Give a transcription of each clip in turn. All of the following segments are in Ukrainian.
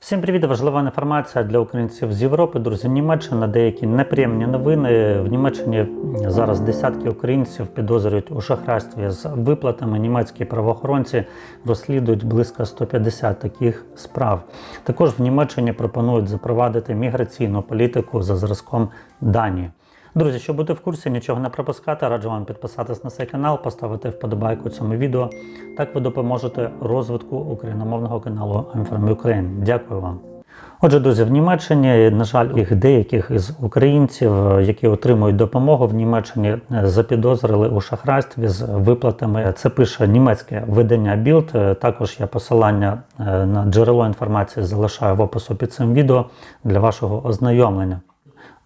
Всім привіт! Важлива інформація для українців з Європи. Друзі, Німеччина деякі неприємні новини. В Німеччині зараз десятки українців підозрюють у шахрайстві з виплатами. Німецькі правоохоронці розслідують близько 150 таких справ. Також в Німеччині пропонують запровадити міграційну політику за зразком Данії. Друзі, щоб бути в курсі, нічого не пропускати, раджу вам підписатись на цей канал, поставити вподобайку цьому відео. Так ви допоможете розвитку україномовного каналу I'm from Ukraine. Дякую вам. Отже, друзі, в Німеччині, на жаль, їх деяких із українців, які отримують допомогу в Німеччині, запідозрили у шахрайстві з виплатами. Це пише німецьке видання Bild. Також я посилання е, на джерело інформації залишаю в опису під цим відео для вашого ознайомлення.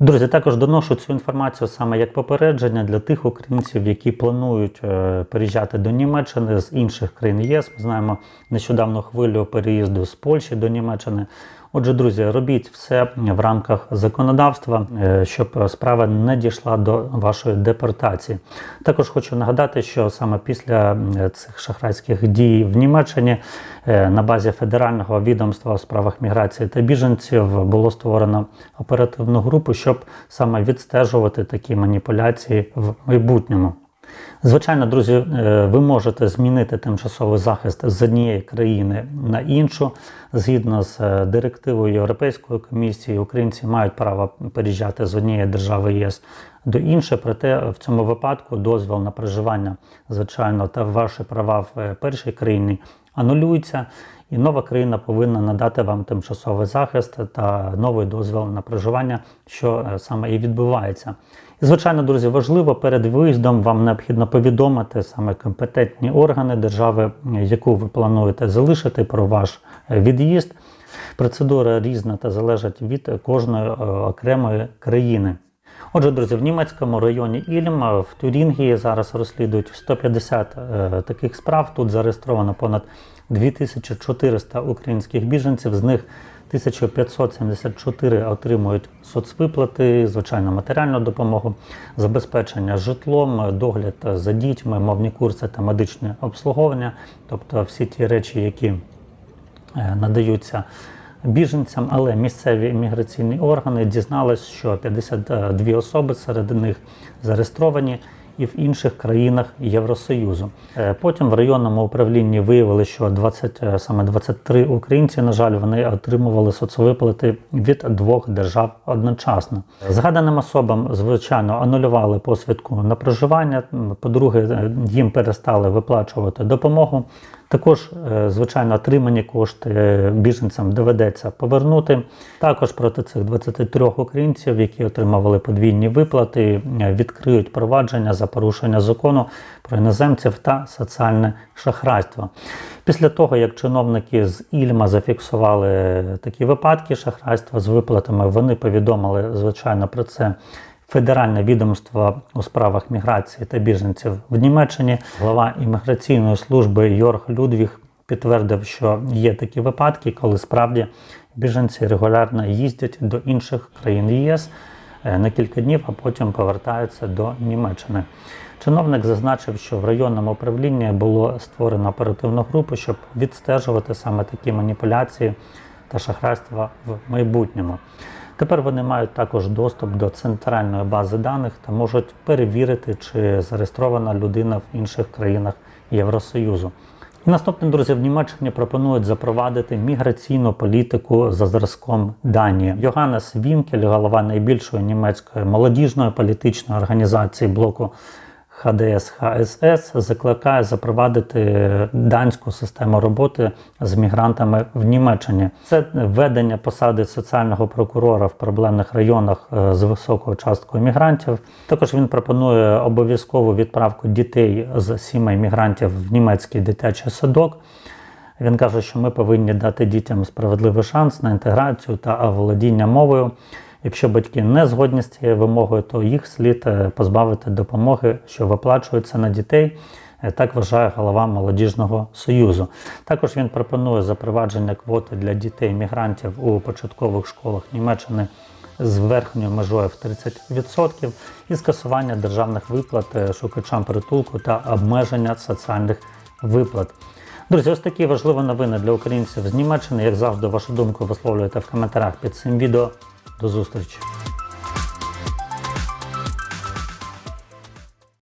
Друзі, також доношу цю інформацію саме як попередження для тих українців, які планують е, переїжджати до Німеччини з інших країн ЄС. Ми знаємо нещодавно хвилю переїзду з Польщі до Німеччини. Отже, друзі, робіть все в рамках законодавства, е, щоб справа не дійшла до вашої депортації. Також хочу нагадати, що саме після е, цих шахрайських дій в Німеччині е, на базі федерального відомства у справах міграції та біженців було створено оперативну групу, щоб саме відстежувати такі маніпуляції в майбутньому. Звичайно, друзі, е, ви можете змінити тимчасовий захист з однієї країни на іншу. Згідно з е, директивою Європейської комісії, українці мають право переїжджати з однієї держави ЄС до іншої, проте в цьому випадку дозвіл на проживання, звичайно, та ваші права в е, першій країні анулюються. І нова країна повинна надати вам тимчасовий захист та новий дозвіл на проживання, що е, саме і відбувається. І, звичайно, друзі, важливо перед виїздом вам необхідно повідомити саме компетентні органи держави, яку ви плануєте залишити про ваш е, від'їзд. Процедура різна та залежить від кожної е, окремої країни. Отже, друзі, в німецькому районі Ільм в Тюрінгії зараз розслідують 150 е, таких справ. Тут зареєстровано понад 2400 українських біженців, з них 1574 отримують соцвиплати, звичайно, матеріальну допомогу, забезпечення житлом, догляд за дітьми, мовні курси та медичне обслуговування, тобто всі ті речі, які е, надаються біженцям, але місцеві імміграційні органи дізнались, що 52 особи серед них зареєстровані і в інших країнах Євросоюзу. Е, Потім в районному управлінні виявили, що 20, е, саме 23 українці, на жаль, вони отримували соцвиплати від двох держав одночасно. Згаданим особам, звичайно, анулювали посвідку на проживання. По-друге, е, їм перестали виплачувати допомогу. Також, е, звичайно, отримані кошти е, біженцям доведеться повернути. Також проти цих 23 українців, які отримували подвійні виплати, е, відкриють провадження за порушення закону про іноземців та соціальне шахрайство. Після того, як чиновники з Ільма зафіксували такі випадки шахрайства з виплатами, вони повідомили звичайно про це. Федеральне відомство у справах міграції та біженців в Німеччині, глава імміграційної служби Йорг Людвіг підтвердив, що є такі випадки, коли справді біженці регулярно їздять до інших країн ЄС е, на кілька днів, а потім повертаються до Німеччини. Чиновник зазначив, що в районному управлінні було створено оперативну групу, щоб відстежувати саме такі маніпуляції та шахрайства в майбутньому. Тепер вони мають також доступ до центральної бази даних та можуть перевірити, чи зареєстрована людина в інших країнах Євросоюзу. І наступним, друзі, в Німеччині пропонують запровадити міграційну політику за зразком Данії. Йоганнес Вінкель, голова найбільшої німецької молодіжної політичної організації блоку ХДС ХСС закликає запровадити данську систему роботи з мігрантами в Німеччині. Це введення посади соціального прокурора в проблемних районах е, з високою часткою мігрантів. Також він пропонує обов'язкову відправку дітей з сімей мігрантів в німецький дитячий садок. Він каже, що ми повинні дати дітям справедливий шанс на інтеграцію та володіння мовою. Якщо батьки не згодні з цією вимогою, то їх слід е, позбавити допомоги, що виплачується на дітей. Е, Так вважає голова молодіжного союзу. Також він пропонує запровадження квоти для дітей-мігрантів у початкових школах Німеччини з верхньою межою в 30% і скасування державних виплат е, шукачам притулку та обмеження соціальних виплат. Друзі, ось такі важливі новини для українців з Німеччини. Як завжди, вашу думку висловлюєте в коментарях під цим відео. До зустрічі!